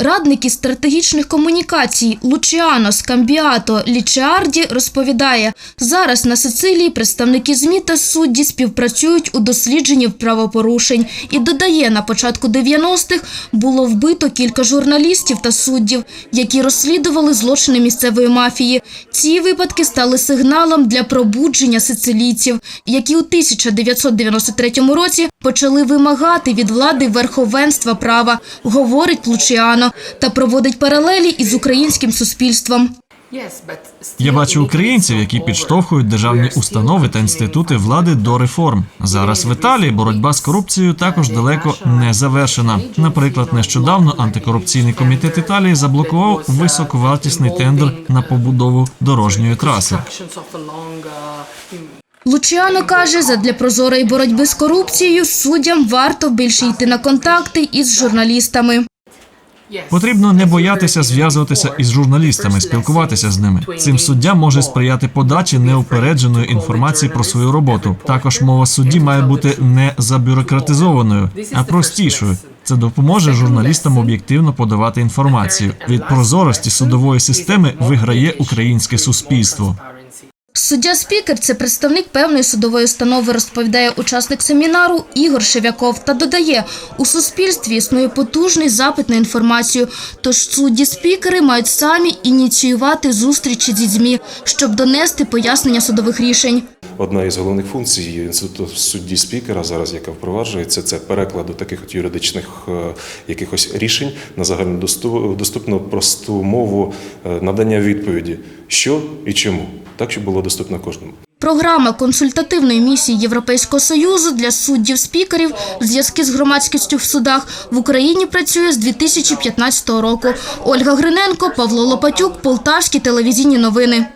Радник із стратегічних комунікацій Лучіано Скамбіато Лічеарді розповідає, зараз на Сицилії представники ЗМІ та судді співпрацюють у дослідженні правопорушень і додає, на початку 90-х було вбито кілька журналістів та суддів, які розслідували злочини місцевої мафії. Ці випадки стали сигналом для пробудження сицилійців, які у 1993 році почали вимагати від влади верховенства права, говорить Лучіано, та проводить паралелі із українським суспільством. Я бачу українців, які підштовхують державні установи та інститути влади до реформ. Зараз в Італії боротьба з корупцією також далеко не завершена. Наприклад, нещодавно антикорупційний комітет Італії заблокував високовартісний тендер на побудову дорожньої траси. Лучіано каже, задля прозорої боротьби з корупцією суддям варто більше йти на контакти із журналістами. Потрібно не боятися зв'язуватися із журналістами, спілкуватися з ними. Цим суддям може сприяти подачі неупередженої інформації про свою роботу. Також мова судді має бути не забюрократизованою, а простішою. Це допоможе журналістам об'єктивно подавати інформацію. Від прозорості судової системи виграє українське суспільство. Суддя спікер це представник певної судової установи, розповідає учасник семінару Ігор Шевяков та додає, у суспільстві існує потужний запит на інформацію. Тож судді спікери мають самі ініціювати зустрічі зі ЗМІ, щоб донести пояснення судових рішень. Одна із головних функцій інституту судді спікера, зараз яка впроваджується, це перекладу таких от юридичних е, якихось рішень на загальнодоступну просту мову, е, надання відповіді, що і чому, так щоб було доступно кожному. Програма консультативної місії Європейського союзу для суддів спікерів в зв'язку з громадськістю в судах в Україні працює з 2015 року. Ольга Гриненко, Павло Лопатюк, Полтавські телевізійні новини.